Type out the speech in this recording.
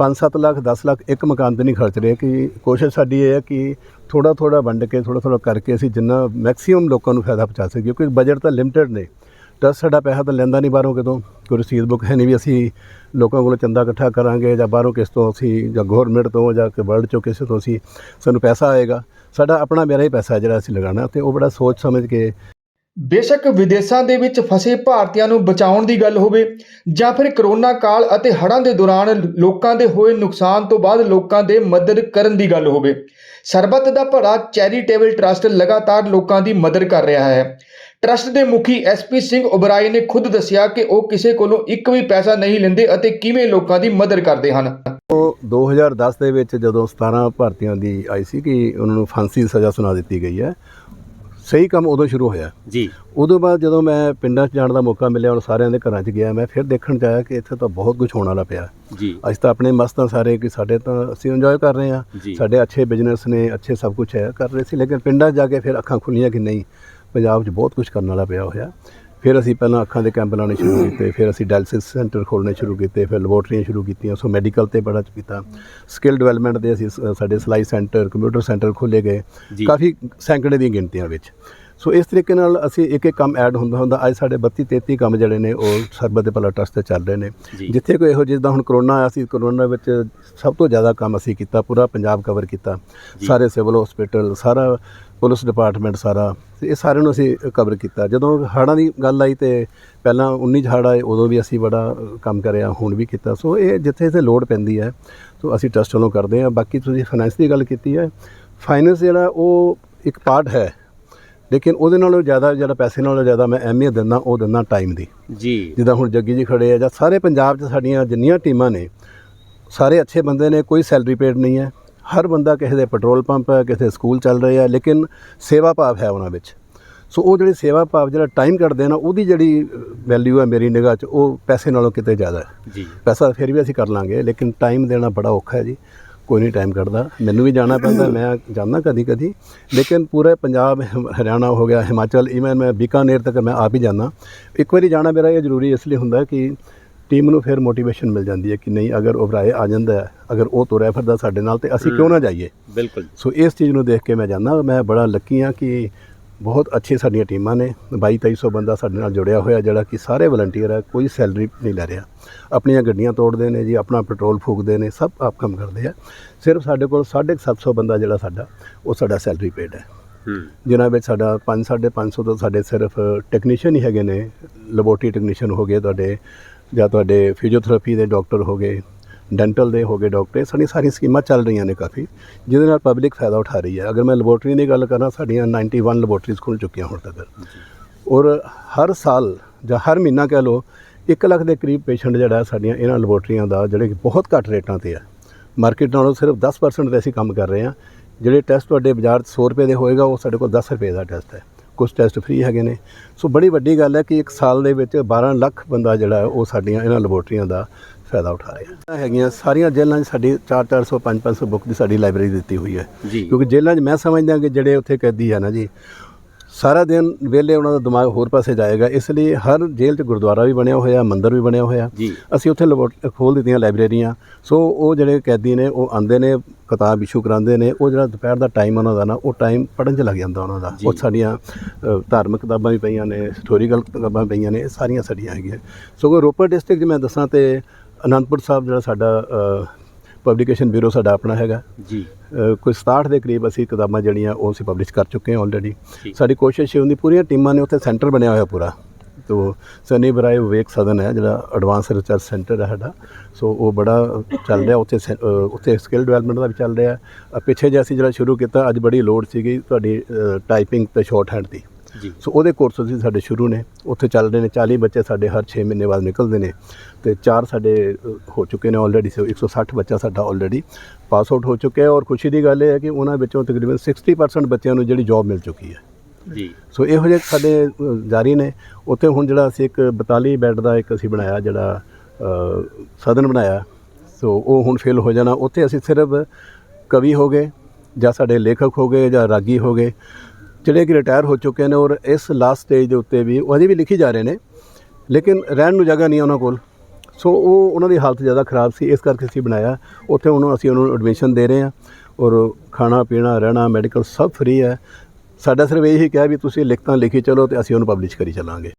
5-7 ਲੱਖ 10 ਲੱਖ ਇੱਕ ਮਕਾਨ ਤੇ ਨਹੀਂ ਖਰਚ ਰਹੇ। ਕਿ ਕੋਸ਼ਿਸ਼ ਸਾਡੀ ਇਹ ਹੈ ਕਿ ਥੋੜਾ ਥੋੜਾ ਵੰਡ ਕੇ ਥੋੜਾ ਥੋੜਾ ਕਰਕੇ ਅਸੀਂ ਜਿੰਨਾ ਮੈਕਸਿਮਮ ਲੋਕਾਂ ਨੂੰ ਫਾਇਦਾ ਪਹੁੰਚਾ ਸਕੀਏ, ਕਿਉਂਕਿ ਬਜਟ ਤਾਂ ਲਿਮਟਿਡ ਨੇ। ਟਰਸਟ ਸਾਡਾ ਪੈਸਾ ਤਾਂ ਲੈਂਦਾ ਨਹੀਂ ਬਾਹਰੋਂ ਕਿਤੋਂ, ਕੋਈ ਰਸੀਦ ਬੁੱਕ ਹੈ ਨਹੀਂ ਵੀ ਅਸੀਂ ਲੋਕਾਂ ਕੋਲੋਂ ਚੰਦਾ ਇਕੱਠਾ ਕਰਾਂਗੇ ਜਾਂ ਬਾਹਰੋਂ ਕਿਸ ਤੋਂ ਅਸੀਂ, ਜਾਂ ਗਵਰਨਮੈਂਟ ਤੋਂ ਜਾਂ ਕਿ ਵਰਲਡ ਚੋਂ ਕਿਸੇ ਤੋਂ ਅਸੀਂ, ਸਾਨੂੰ ਪੈਸਾ ਆਏਗਾ। ਸਾਡਾ ਆਪਣਾ ਮੇਰਾ ਹੀ ਪੈਸਾ ਜਿਹੜਾ ਅਸੀਂ ਲਗਾਉਣਾ, ਤੇ ਉਹ ਬੜਾ ਸੋਚ ਸਮਝ ਕੇ ਬੇਸ਼ੱਕ ਵਿਦੇਸ਼ਾਂ ਦੇ ਵਿੱਚ ਫਸੇ ਭਾਰਤੀਆਂ ਨੂੰ ਬਚਾਉਣ ਦੀ ਗੱਲ ਹੋਵੇ ਜਾਂ ਫਿਰ ਕਰੋਨਾ ਕਾਲ ਅਤੇ ਹੜ੍ਹਾਂ ਦੇ ਦੌਰਾਨ ਲੋਕਾਂ ਦੇ ਹੋਏ ਨੁਕਸਾਨ ਤੋਂ ਬਾਅਦ ਲੋਕਾਂ ਦੇ ਮਦਦ ਕਰਨ ਦੀ ਗੱਲ ਹੋਵੇ। ਸਰਬੱਤ ਦਾ ਭਲਾ ਚੈਰੀਟੇਬਲ ਟਰਸਟ ਲਗਾਤਾਰ ਲੋਕਾਂ ਦੀ ਮਦਦ ਕਰ ਰਿਹਾ ਹੈ। ਟਰਸਟ ਦੇ ਮੁਖੀ ਐਸਪੀ ਸਿੰਘ ਉਬਰਾਏ ਨੇ ਖੁਦ ਦੱਸਿਆ ਕਿ ਉਹ ਕਿਸੇ ਕੋਲੋਂ ਇੱਕ ਵੀ ਪੈਸਾ ਨਹੀਂ ਲੈਂਦੇ ਅਤੇ ਕਿਵੇਂ ਲੋਕਾਂ ਦੀ ਮਦਦ ਕਰਦੇ ਹਨ। ਉਹ 2010 ਦੇ ਵਿੱਚ ਜਦੋਂ 17 ਭਾਰਤੀਆਂ ਦੀ ਆਈ ਸੀ ਕਿ ਉਹਨਾਂ ਨੂੰ ਫਾਂਸੀ ਦੀ ਸਜ਼ਾ ਸੁਣਾ ਦਿੱਤੀ ਗਈ ਹੈ ਸਹੀ ਕੰਮ ਉਦੋਂ ਸ਼ੁਰੂ ਹੋਇਆ। ਜੀ। ਉਦੋਂ ਬਾਅਦ ਜਦੋਂ ਮੈਂ ਪਿੰਡਾਂ 'ਚ ਜਾਣ ਦਾ ਮੌਕਾ ਮਿਲਿਆ ਔਰ ਸਾਰਿਆਂ ਦੇ ਘਰਾਂ 'ਚ ਗਿਆ ਮੈਂ ਫਿਰ ਦੇਖਣ 'ਚ ਆਇਆ ਕਿ ਇੱਥੇ ਤਾਂ ਬਹੁਤ ਕੁਝ ਹੋਣ ਵਾਲਾ ਪਿਆ। ਜੀ। ਅੱਜ ਤਾਂ ਆਪਣੇ ਮਸਤ ਹਾਂ ਸਾਰੇ ਕਿ ਸਾਡੇ ਤਾਂ ਅਸੀਂ ਇੰਜੋਏ ਕਰ ਰਹੇ ਹਾਂ। ਜੀ। ਸਾਡੇ ਅੱਛੇ ਬਿਜ਼ਨਸ ਨੇ ਅੱਛੇ ਸਭ ਕੁਝ ਹੈ ਕਰ ਰਹੇ ਸੀ ਲੇਕਿਨ ਪਿੰਡਾਂ ਜਾ ਕੇ ਫਿਰ ਅੱਖਾਂ ਖੁੱਲੀਆਂ ਕਿ ਨਹੀਂ ਪੰਜਾਬ 'ਚ ਬਹੁਤ ਕੁਝ ਕਰਨ ਵਾਲਾ ਪਿਆ ਹੋਇਆ। ਫਿਰ ਅਸੀਂ ਪਹਿਲਾਂ ਅੱਖਾਂ ਦੇ ਕੈਂਪ ਲਾਉਣੇ ਸ਼ੁਰੂ ਕੀਤੇ ਫਿਰ ਅਸੀਂ ਡਾਇਲਸਿਸ ਸੈਂਟਰ ਖੋਲ੍ਹਣੇ ਸ਼ੁਰੂ ਕੀਤੇ ਫਿਰ ਲੈਬੋਰਟਰੀਆਂ ਸ਼ੁਰੂ ਕੀਤੀਆਂ ਸੋ ਮੈਡੀਕਲ ਤੇ ਬੜਾ ਕੀਤਾ। ਸਕਿੱਲ ਡਿਵੈਲਪਮੈਂਟ ਦੇ ਅਸੀਂ ਸਾਡੇ ਸਲਾਈ ਸੈਂਟਰ ਕੰਪਿਊਟਰ ਸੈਂਟਰ ਖੋਲ੍ਹੇ ਗਏ। ਕਾਫੀ ਸੈਂਕੜੇ ਦੀਆਂ ਗਿਣਤੀਆਂ ਵਿੱਚ। ਸੋ ਇਸ ਤਰੀਕੇ ਨਾਲ ਅਸੀਂ ਇੱਕ ਇੱਕ ਕੰਮ ਐਡ ਹੁੰਦਾ ਹੁੰਦਾ ਅੱਜ ਸਾਡੇ 32 33 ਕੰਮ ਜਿਹੜੇ ਨੇ ਉਹ ਸਰਬਤ ਦੇ ਭਲਾ ਟਰਸਟ ਤੇ ਚੱਲ ਰਹੇ ਨੇ। ਜਿੱਥੇ ਕੋਈ ਇਹੋ ਜਿੱਦਾਂ ਹੁਣ ਕਰੋਨਾ ਆਇਆ ਸੀ ਕਰੋਨਾ ਵਿੱਚ ਸਭ ਤੋਂ ਜ਼ਿਆਦਾ ਕੰਮ ਅਸੀਂ ਕੀਤਾ ਪੂਰਾ ਪੰਜਾਬ ਕਵਰ ਕੀਤਾ। ਸਾਰੇ ਸਿਵਲ ਹਸਪੀਟਲ ਸਾਰਾ ਪੁਲਿਸ ਡਿਪਾਰਟਮੈਂਟ ਸਾਰਾ ਤੇ ਇਹ ਸਾਰਿਆਂ ਨੂੰ ਅਸੀਂ ਕਵਰ ਕੀਤਾ। ਜਦੋਂ ਹੜ੍ਹਾਂ ਦੀ ਗੱਲ ਆਈ ਤੇ ਪਹਿਲਾਂ 19 'ਚ ਹੜ੍ਹ ਆਏ ਉਦੋਂ ਵੀ ਅਸੀਂ ਬੜਾ ਕੰਮ ਕਰਿਆ ਹੁਣ ਵੀ ਕੀਤਾ। ਸੋ ਇਹ ਜਿੱਥੇ ਜਿੱਥੇ ਲੋੜ ਪੈਂਦੀ ਹੈ ਸੋ ਅਸੀਂ ਟਰਸਟ ਵੱਲੋਂ ਕਰਦੇ ਹਾਂ। ਬਾਕੀ ਤੁਸੀਂ ਫਾਈਨੈਂਸ ਦੀ ਗੱਲ ਕੀਤੀ ਹੈ ਫਾਈਨੈਂਸ ਜਿਹੜਾ ਉਹ ਇੱਕ ਪਾਰਟ ਹੈ ਲੇਕਿਨ ਉਹਦੇ ਨਾਲੋਂ ਜ਼ਿਆਦਾ ਜਿਹੜਾ ਪੈਸੇ ਨਾਲੋਂ ਜ਼ਿਆਦਾ ਮੈਂ ਅਹਿਮੀਅਤ ਦਿੰਦਾ ਉਹ ਦਿੰਦਾ ਟਾਈਮ ਦੀ। ਜੀ। ਜਿੱਦਾਂ ਹੁਣ ਜੱਗੀ ਜੀ ਖੜੇ ਆ ਜਾਂ ਸਾਰੇ ਪੰਜਾਬ 'ਚ ਸਾਡੀਆਂ ਜਿੰਨੀਆਂ ਟੀਮਾਂ ਨੇ ਸਾਰੇ ਅੱਛੇ ਬੰਦੇ ਨੇ ਕੋਈ ਸੈਲਰੀ ਪੇਡ ਨਹੀਂ ਹੈ। ਹਰ ਬੰਦਾ ਕਿਸੇ ਦੇ ਪੈਟਰੋਲ ਪੰਪ ਹੈ ਕਿਸੇ ਸਕੂਲ ਚੱਲ ਰਹੇ ਆ ਲੇਕਿਨ ਸੇਵਾ ਭਾਵ ਹੈ ਉਹਨਾਂ ਵਿੱਚ। ਸੋ ਉਹ ਜਿਹੜੀ ਸੇਵਾ ਭਾਵ ਜਿਹੜਾ ਟਾਈਮ ਕੱਢਦੇ ਨਾ ਉਹਦੀ ਜਿਹੜੀ ਵੈਲਿਊ ਹੈ ਮੇਰੀ ਨਿਗਾਹ 'ਚ ਉਹ ਪੈਸੇ ਨਾਲੋਂ ਕਿਤੇ ਜ਼ਿਆਦਾ ਹੈ। ਜੀ। ਪੈਸਾ ਫਿਰ ਵੀ ਅਸੀਂ ਕਰ ਲਾਂਗੇ ਲੇਕਿਨ ਟਾਈਮ ਦੇਣਾ ਬੜਾ ਔਖਾ ਹੈ ਜੀ। ਕੋਈ ਨਹੀਂ ਟਾਈਮ ਕੱਢਦਾ। ਮੈਨੂੰ ਵੀ ਜਾਣਾ ਪੈਂਦਾ ਮੈਂ ਜਾਂਦਾ ਕਦੀ ਕਦੀ ਲੇਕਿਨ ਪੂਰੇ ਪੰਜਾਬ ਹਰਿਆਣਾ ਹੋ ਗਿਆ ਹਿਮਾਚਲ ਇਵਨ ਮੈਂ ਬੀਕਾਨੇਰ ਤੱਕ ਮੈਂ ਆਪ ਹੀ ਜਾਂਦਾ। ਇੱਕ ਵਾਰੀ ਜਾਣਾ ਮੇਰਾ ਇਹ ਜ਼ਰੂਰੀ ਇਸ ਲਈ ਹੁੰਦਾ ਕਿ ਟੀਮ ਨੂੰ ਫਿਰ ਮੋਟੀਵੇਸ਼ਨ ਮਿਲ ਜਾਂਦੀ ਹੈ ਕਿ ਨਹੀਂ ਅਗਰ ਉਭਰਾਏ ਆ ਜਾਂਦਾ ਹੈ ਅਗਰ ਉਹ ਤੁਰਿਆ ਫਿਰਦਾ ਸਾਡੇ ਨਾਲ ਤੇ ਅਸੀਂ ਕਿਉਂ ਨਾ ਜਾਈਏ। ਬਿਲਕੁਲ ਸੋ ਇਸ ਚੀਜ਼ ਨੂੰ ਦੇਖ ਕੇ ਮੈਂ ਜਾਂਦਾ ਮੈਂ ਬੜਾ ਲੱਕੀ ਹਾਂ ਕਿ ਬਹੁਤ ਅੱਛੀ ਸਾਡੀਆਂ ਟੀਮਾਂ ਨੇ 22 2300 ਬੰਦਾ ਸਾਡੇ ਨਾਲ ਜੁੜਿਆ ਹੋਇਆ ਜਿਹੜਾ ਕਿ ਸਾਰੇ ਵਲੰਟੀਅਰ ਹੈ ਕੋਈ ਸੈਲਰੀ ਨਹੀਂ ਲੈ ਰਿਹਾ। ਆਪਣੀਆਂ ਗੱਡੀਆਂ ਤੋੜਦੇ ਨੇ ਜੀ ਆਪਣਾ ਪੈਟਰੋਲ ਫੂਕਦੇ ਨੇ ਸਭ ਆਪ ਕੰਮ ਕਰਦੇ ਆ। ਸਿਰਫ ਸਾਡੇ ਕੋਲ 750 ਬੰਦਾ ਜਿਹੜਾ ਸਾਡਾ ਉਹ ਸਾਡਾ ਸੈਲਰੀ ਪੇਡ ਹੈ। ਹੂੰ। ਜਿਨ੍ਹਾਂ ਵਿੱਚ ਸਾਡਾ 5 550 ਤੋਂ ਸਾਡੇ ਸਿਰਫ ਟੈਕਨੀਸ਼ੀਅਨ ਹੀ ਹੈਗੇ ਨੇ ਲੈਬੋਰਟਰੀ ਟੈਕਨੀਸ਼ੀਅਨ ਹੋ ਗਏ ਤੁਹਾਡੇ ਜਾਂ ਤੁਹਾਡੇ ਫਿਜ਼ੀਓਥੈਰੇਪੀ ਦੇ ਡਾਕਟਰ ਹੋ ਗਏ ਡੈਂਟਲ ਦੇ ਹੋ ਗਏ ਡਾਕਟਰ ਇਹ ਸਾਡੀਆਂ ਸਾਰੀਆਂ ਸਕੀਮਾਂ ਚੱਲ ਰਹੀਆਂ ਨੇ ਕਾਫੀ, ਜਿਹਦੇ ਨਾਲ ਪਬਲਿਕ ਫਾਇਦਾ ਉਠਾ ਰਹੀ ਹੈ। ਅਗਰ ਮੈਂ ਲੈਬੋਰਟਰੀ ਦੀ ਗੱਲ ਕਰਾਂ, ਸਾਡੀਆਂ 91 ਲੈਬੋਰਟਰੀਜ਼ ਖੁੱਲ ਚੁੱਕੀਆਂ ਹੁਣ ਤੱਕ। ਔਰ ਹਰ ਸਾਲ ਜਾਂ ਹਰ ਮਹੀਨਾ ਕਹਿ ਲਓ 1 ਲੱਖ ਦੇ ਕਰੀਬ ਪੇਸ਼ੈਂਟ ਜਿਹੜਾ ਸਾਡੀਆਂ ਇਹਨਾਂ ਲੈਬੋਰਟਰੀਆਂ ਦਾ, ਜਿਹੜੇ ਕਿ ਬਹੁਤ ਘੱਟ ਰੇਟਾਂ ਤੇ ਹੈ। ਮਾਰਕੀਟ ਨਾਲੋਂ ਸਿਰਫ 10% ਤੇ ਅਸੀਂ ਕੰਮ ਕਰ ਰਹੇ ਹਾਂ। ਜਿਹੜੇ ਟੈਸਟ ਤੁਹਾਡੇ ਬਾਜ਼ਾਰ 'ਚ 100 ਰੁਪਏ ਦੇ ਹੋਏਗਾ, ਉਹ ਸਾਡੇ ਕੋਲ 10 ਰੁਪਏ ਦਾ ਟੈਸਟ ਹੈ। ਕੁਝ ਟੈਸਟ ਫ੍ਰੀ ਹੈਗੇ ਨੇ। ਸੋ ਬੜੀ ਵੱਡੀ ਗੱਲ ਹੈ ਕਿ ਇੱਕ ਸਾਲ ਦੇ ਵਿੱਚ 12 ਲੱਖ ਬੰਦਾ ਜਿਹੜਾ ਉਹ ਸਾਡੀਆਂ ਇਹਨਾਂ ਲੈਬੋਰਟਰੀਆਂ ਦਾ ਫਾਇਦਾ ਉਠਾ ਰਿਹਾ। ਹੈਗੀਆਂ ਸਾਰੀਆਂ ਜੇਲ੍ਹਾਂ 'ਚ ਸਾਡੀ 4 400 5 500 ਬੁੱਕ ਦੀ ਸਾਡੀ ਲਾਇਬ੍ਰੇਰੀ ਦਿੱਤੀ ਹੋਈ ਹੈ। ਕਿਉਂਕਿ ਜੇਲ੍ਹਾਂ 'ਚ ਮੈਂ ਸਮਝਦਾ ਕਿ ਜਿਹੜੇ ਉੱਥੇ ਕੈਦੀ ਹੈ ਨਾ ਜੀ ਸਾਰਾ ਦਿਨ ਵੇਲੇ ਉਹਨਾਂ ਦਾ ਦਿਮਾਗ ਹੋਰ ਪਾਸੇ ਜਾਏਗਾ ਇਸ ਲਈ ਹਰ ਜੇਲ੍ਹ 'ਚ ਗੁਰਦੁਆਰਾ ਵੀ ਬਣਿਆ ਹੋਇਆ ਮੰਦਿਰ ਵੀ ਬਣਿਆ ਹੋਇਆ। ਅਸੀਂ ਉੱਥੇ ਖੋਲ ਦਿੱਤੀਆਂ ਲਾਇਬ੍ਰੇਰੀਆਂ। ਸੋ ਉਹ ਜਿਹੜੇ ਕੈਦੀ ਨੇ ਉਹ ਆਂਦੇ ਨੇ ਕਿਤਾਬ ਇਸ਼ੂ ਕਰਾਉਂਦੇ ਨੇ ਉਹ ਜਿਹੜਾ ਦੁਪਹਿਰ ਦਾ ਟਾਈਮ ਉਹਨਾਂ ਦਾ ਨਾ ਉਹ ਟਾਈਮ ਪੜ੍ਹਨ 'ਚ ਲੱਗ ਜਾਂਦਾ ਉਹਨਾਂ ਦਾ। ਉਹ ਸਾਡੀਆਂ ਧਾਰਮਿਕ ਕਿਤਾਬਾਂ ਵੀ ਪਈਆਂ ਨੇ ਹਿਸਟੋਰੀਕਲ ਕਿਤਾਬਾਂ ਪਈਆਂ ਨੇ ਇਹ ਸਾਰੀਆਂ ਸਾਡੀਆਂ ਹੈਗੀਆਂ। ਸੋ ਰੋਪੜ ਡਿਸਟ੍ਰਿਕਟ 'ਚ ਮੈਂ ਦੱਸਾਂ ਤੇ ਅਨੰਦਪੁਰ ਸਾਹਿਬ ਜਿਹੜਾ ਸਾਡਾ ਪਬਲੀਕੇਸ਼ਨ ਬਿਊਰੋ ਸਾਡਾ ਆਪਣਾ ਹੈਗਾ। ਜੀ। ਕੋਈ 67 ਦੇ ਕਰੀਬ ਅਸੀਂ ਕਿਤਾਬਾਂ ਜਿਹੜੀਆਂ ਉਹ ਅਸੀਂ ਪਬਲਿਸ਼ ਕਰ ਚੁੱਕੇ ਹਾਂ ਆਲਰੇਡੀ। ਸਾਡੀ ਕੋਸ਼ਿਸ਼ ਇਹ ਹੁੰਦੀ ਪੂਰੀਆਂ ਟੀਮਾਂ ਨੇ ਉੱਥੇ ਸੈਂਟਰ ਬਣਿਆ ਹੋਇਆ ਪੂਰਾ। ਤੋ ਸਨੀ ਬਰਾਏ ਵਿਵੇਕ ਸਦਨ ਹੈ ਜਿਹੜਾ ਐਡਵਾਂਸ ਰਿਸਰਚ ਸੈਂਟਰ ਹੈ ਸਾਡਾ। ਸੋ ਉਹ ਬੜਾ ਚੱਲ ਰਿਹਾ ਉੱਥੇ ਉੱਥੇ ਸਕਿੱਲ ਡਿਵੈਲਪਮੈਂਟ ਦਾ ਵੀ ਚੱਲ ਰਿਹਾ। ਪਿੱਛੇ ਜੇ ਅਸੀਂ ਜਿਹੜਾ ਸ਼ੁਰੂ ਕੀਤਾ ਅੱਜ ਬੜੀ ਲੋੜ ਸੀਗੀ ਤੁਹਾਡੀ ਟਾਈਪਿੰਗ ਤੇ ਸ਼ਾਰਟ ਹੈਂਡ ਦੀ। ਸੋ ਉਹਦੇ ਕੋਰਸ ਅਸੀਂ ਸਾਡੇ ਸ਼ੁਰੂ ਨੇ। ਉੱਥੇ ਚੱਲ ਰਹੇ ਨੇ 40 ਬੱਚੇ ਸਾਡੇ ਹਰ 6 ਮਹੀਨੇ ਬਾਅਦ ਨਿਕਲਦੇ ਨੇ। ਤੇ ਚਾਰ ਸਾਡੇ ਹੋ ਚੁੱਕੇ ਨੇ ਆਲਰੇਡੀ ਸੋ 160 ਬੱਚਾ ਸਾਡਾ ਆਲਰੇਡੀ ਪਾਸ ਆਊਟ ਹੋ ਚੁੱਕਿਆ ਹੈ। ਔਰ ਖੁਸ਼ੀ ਦੀ ਗੱਲ ਇਹ ਹੈ ਕਿ ਉਹਨਾਂ ਵਿੱਚੋਂ ਤਕਰੀਬਨ 60% ਬੱਚਿਆਂ ਨੂੰ ਜਿਹੜੀ ਜੌਬ ਮਿਲ ਚੁੱਕੀ ਹੈ। ਜੀ। ਸੋ ਇਹੋ ਜਿਹੇ ਸਾਡੇ ਜਾਰੀ ਨੇ। ਉੱਥੇ ਹੁਣ ਜਿਹੜਾ ਅਸੀਂ ਇੱਕ 42 ਬੈੱਡ ਦਾ ਇੱਕ ਅਸੀਂ ਬਣਾਇਆ ਜਿਹੜਾ ਸਦਨ ਬਣਾਇਆ। ਸੋ ਉਹ ਹੁਣ ਫਿਲ ਹੋ ਜਾਣਾ। ਉੱਥੇ ਅਸੀਂ ਸਿਰਫ ਕਵੀ ਹੋ ਗਏ ਜਾਂ ਸਾਡੇ ਲੇਖਕ ਹੋ ਗਏ ਜਾਂ ਰਾਗੀ ਹੋ ਗਏ। ਜਿਹੜੇ ਕਿ ਰਿਟਾਇਰ ਹੋ ਚੁੱਕੇ ਨੇ ਔਰ ਇਸ ਲਾਸਟ ਸਟੇਜ ਦੇ ਉੱਤੇ ਵੀ ਉਹ ਅਜੇ ਵੀ ਲਿਖੀ ਜਾ ਰਹੇ ਨੇ, ਲੇਕਿਨ ਰਹਿਣ ਨੂੰ ਜਗ੍ਹਾ ਨਹੀਂ ਉਹਨਾਂ ਕੋਲ। ਸੋ ਉਹ ਉਹਨਾਂ ਦੀ ਹਾਲਤ ਜ਼ਿਆਦਾ ਖਰਾਬ ਸੀ, ਇਸ ਕਰਕੇ ਅਸੀਂ ਬਣਾਇਆ। ਉੱਥੇ ਉਹਨੂੰ ਅਸੀਂ ਉਹਨਾਂ ਨੂੰ ਐਡਮਿਸ਼ਨ ਦੇ ਰਹੇ ਹਾਂ ਔਰ ਖਾਣਾ, ਪੀਣਾ, ਰਹਿਣਾ ਮੈਡੀਕਲ ਸਭ ਫ੍ਰੀ ਹੈ। ਸਾਡਾ ਸਿਰਫ ਇਹੀ ਕਿਹਾ ਵੀ ਤੁਸੀਂ ਲਿਖਤਾਂ ਲਿਖੀ ਚਲੋ ਤੇ ਅਸੀਂ ਉਹਨੂੰ ਪਬਲਿਸ਼ ਕਰੀ ਚੱਲਾਂਗੇ।